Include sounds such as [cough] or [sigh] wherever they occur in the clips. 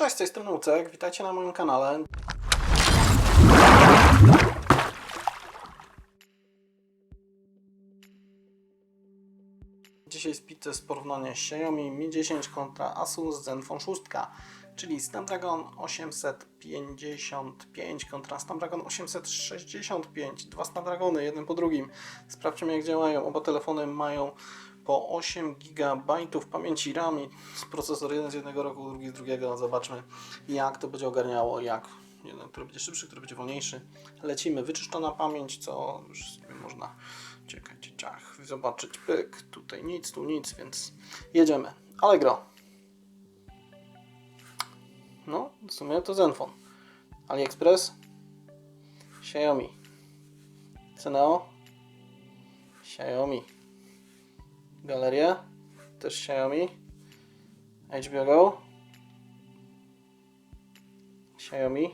Cześć, z tej strony Ucek, witajcie na moim kanale. Dzisiaj z porównania Xiaomi Mi 10 kontra Asus Zenfone 6, czyli Snapdragon 855 kontra Snapdragon 865. Dwa Snapdragony, jeden po drugim. Sprawdźmy jak działają. Oba telefony mają po 8 GB pamięci RAM i procesor jeden z jednego roku, drugi z drugiego. Zobaczmy jak to będzie ogarniało, jak jeden, który będzie szybszy, który będzie wolniejszy. Lecimy, wyczyszczona pamięć, co już sobie można czekać, ciach, zobaczyć, pyk, tutaj nic, tu nic, więc jedziemy. Allegro. No, w sumie to Zenfone. AliExpress. Xiaomi. Ceneo. Xiaomi. Galeria. Też Xiaomi. HBO Go. Xiaomi.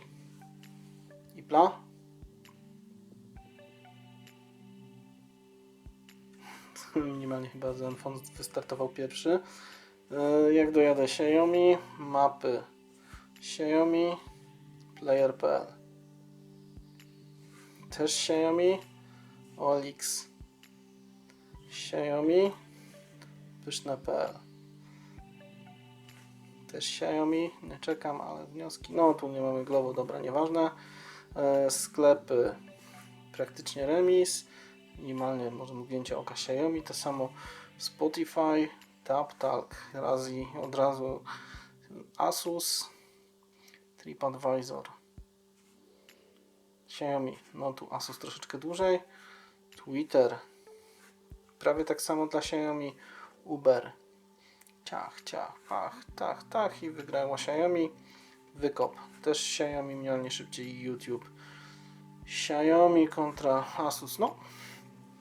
Ipla. [laughs] Minimalnie chyba Zenfone wystartował pierwszy. Yy, Jak dojadę Xiaomi, mapy Xiaomi, player.pl Też Xiaomi, OLX Xiaomi, pyszne.pl Też Xiaomi, nie czekam, ale wnioski, no tu nie mamy Glovo, dobra, nieważne. E, sklepy praktycznie remis, minimalnie może mgnięcie oka Xiaomi, to samo Spotify, TapTalk, Razi, od razu Asus, TripAdvisor, Xiaomi, no tu Asus troszeczkę dłużej, Twitter, prawie tak samo dla Xiaomi, Uber, ciach, ciach, pach, tach, tach i wygrała Xiaomi, wykop, też Xiaomi minimalnie szybciej YouTube, Xiaomi kontra Asus, no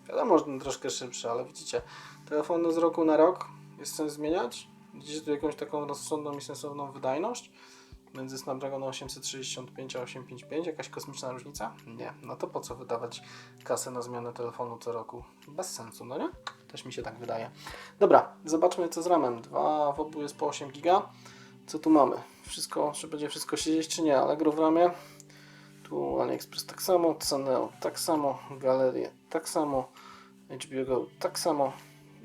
wiadomo, że troszkę szybszy, ale widzicie, telefony z roku na rok. Jest sens zmieniać, widzicie tu jakąś taką rozsądną i sensowną wydajność, między Snapdragon 865 a 855 jakaś kosmiczna różnica? Nie. No to po co wydawać kasę na zmianę telefonu co roku? Bez sensu, no nie? Też mi się tak wydaje. Dobra, zobaczmy co z RAMem. Dwa w obu jest po 8 giga. Co tu mamy? Wszystko, czy będzie wszystko siedzieć czy nie? Allegro w ramie. Tu AliExpress tak samo, Ceneo tak samo, Galerie tak samo, HBO Go tak samo,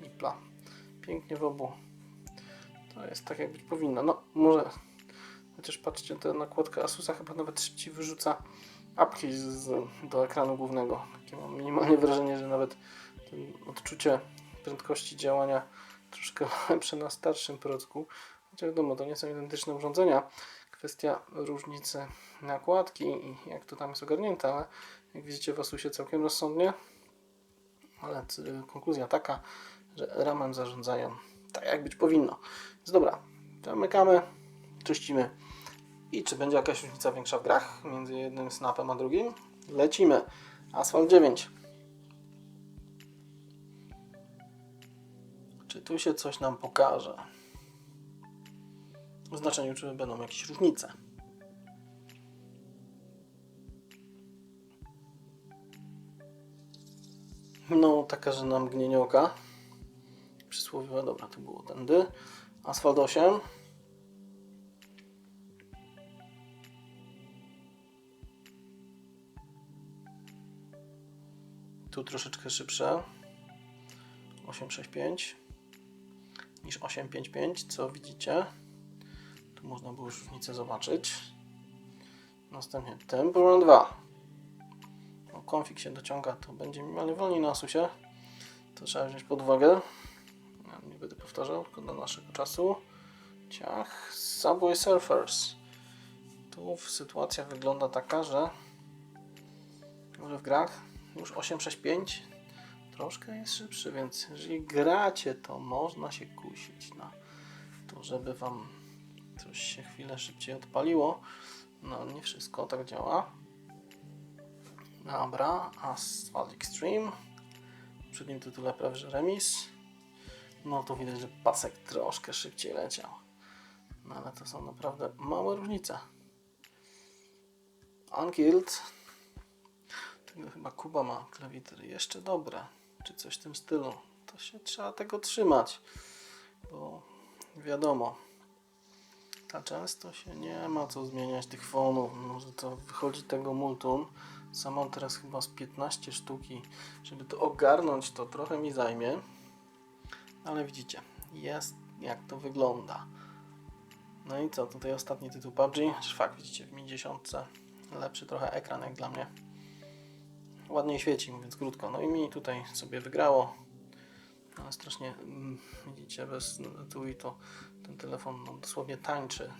Ipla. Pięknie w obu. To jest tak jak być powinno. No, może Chociaż patrzcie, ta nakładka Asusa chyba nawet szybciej wyrzuca apki z, do ekranu głównego. Takie mam minimalnie wrażenie, że nawet odczucie prędkości działania troszkę [laughs] lepsze na starszym procku. Chociaż wiadomo, to nie są identyczne urządzenia. Kwestia różnicy nakładki i jak to tam jest ogarnięte, ale jak widzicie w Asusie całkiem rozsądnie. Ale konkluzja taka, że ramem zarządzają tak jak być powinno. Więc dobra, zamykamy czyścimy. I czy będzie jakaś różnica większa w grach między jednym snapem a drugim? Lecimy. Asphalt 9. Czy tu się coś nam pokaże? W znaczeniu, czy będą jakieś różnice. No, taka, że nam mgnienie oka. Przysłowiowe, dobra, to było tędy. Asphalt 8. Tu troszeczkę szybsze. 865 niż 855, co widzicie. Tu można było już różnicę zobaczyć. Następnie Temporan 2. O, konfig się dociąga, to będzie minimalnie wolniej na Asusie. To trzeba wziąć pod uwagę. Ja nie będę powtarzał, tylko do naszego czasu. Ciach, Subway Surfers. Tu sytuacja wygląda taka, że może w grach już 865 troszkę jest szybszy, więc jeżeli gracie, to można się kusić na to, żeby Wam coś się chwilę szybciej odpaliło. No, nie wszystko tak działa. Dobra, Asphalt Extreme. W przednim tytule prawie że remis. No to widać, że pasek troszkę szybciej leciał. No ale to są naprawdę małe różnice. Unkilled tego chyba Kuba ma klawitery jeszcze dobre, czy coś w tym stylu. To się trzeba tego trzymać, bo wiadomo, Ta często się nie ma co zmieniać tych fonów. Może to wychodzi tego multum. Sam mam teraz chyba z 15 sztuki. Żeby to ogarnąć, to trochę mi zajmie. Ale widzicie, jest jak to wygląda. No i co, tutaj ostatni tytuł PUBG. Fakt, widzicie, w Mi 10. Lepszy trochę ekran jak dla mnie. Ładniej świeci, mówiąc krótko. No i mi tutaj sobie wygrało. Ale strasznie, mm, widzicie, bez tu i to ten telefon no, dosłownie tańczy.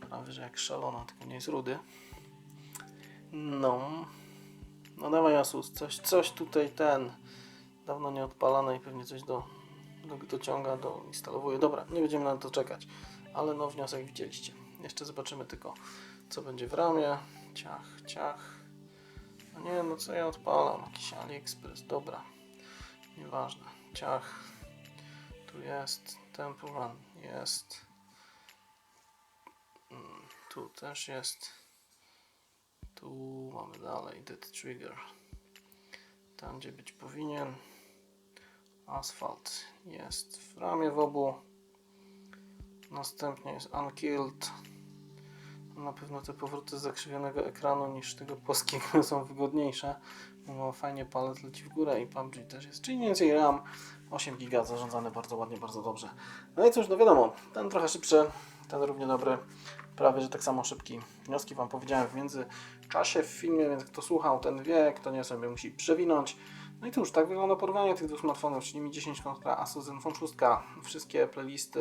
Prawie, że jak szalona, tylko nie jest rudy. No. No dawaj Asus, coś, coś tutaj ten dawno nie odpalane i pewnie coś do, do, dociąga, do instalowuje. Dobra, nie będziemy na to czekać, ale no wniosek widzieliście. Jeszcze zobaczymy tylko co będzie w ramie. Ciach, ciach. Nie, no co ja odpalam? Jakiś AliExpress, dobra. Nieważne. Ciach. Tu jest Temple Run. Jest. Mm, Tu też jest. Tu mamy dalej Dead Trigger. Tam gdzie być powinien. Asphalt jest w ramię w obu. Następnie jest Unkilled. Na pewno te powroty z zakrzywionego ekranu niż tego płaskiego są wygodniejsze. Bo fajnie palet leci w górę i PUBG też jest. Czyli więcej RAM 8 GB zarządzany bardzo ładnie, bardzo dobrze. No i cóż, no wiadomo, ten trochę szybszy, ten równie dobry. Prawie, że tak samo szybki. Wnioski Wam powiedziałem w międzyczasie w filmie, więc kto słuchał, ten wie, kto nie sobie musi przewinąć. No i cóż, tak wygląda porównanie tych dwóch smartfonów, czyli Mi 10 kontra Asus Zenfone 6. Wszystkie playlisty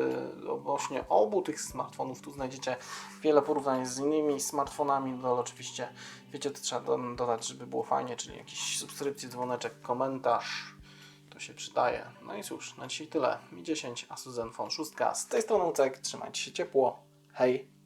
właśnie obu tych smartfonów tu znajdziecie wiele porównań z innymi smartfonami. No oczywiście wiecie, to trzeba do, dodać, żeby było fajnie, czyli jakiś subskrypcji, dzwoneczek, komentarz. To się przydaje. No i cóż, na dzisiaj tyle. Mi 10 Asus Zenfone 6. Z tej strony Ucek, trzymajcie się ciepło. Hej!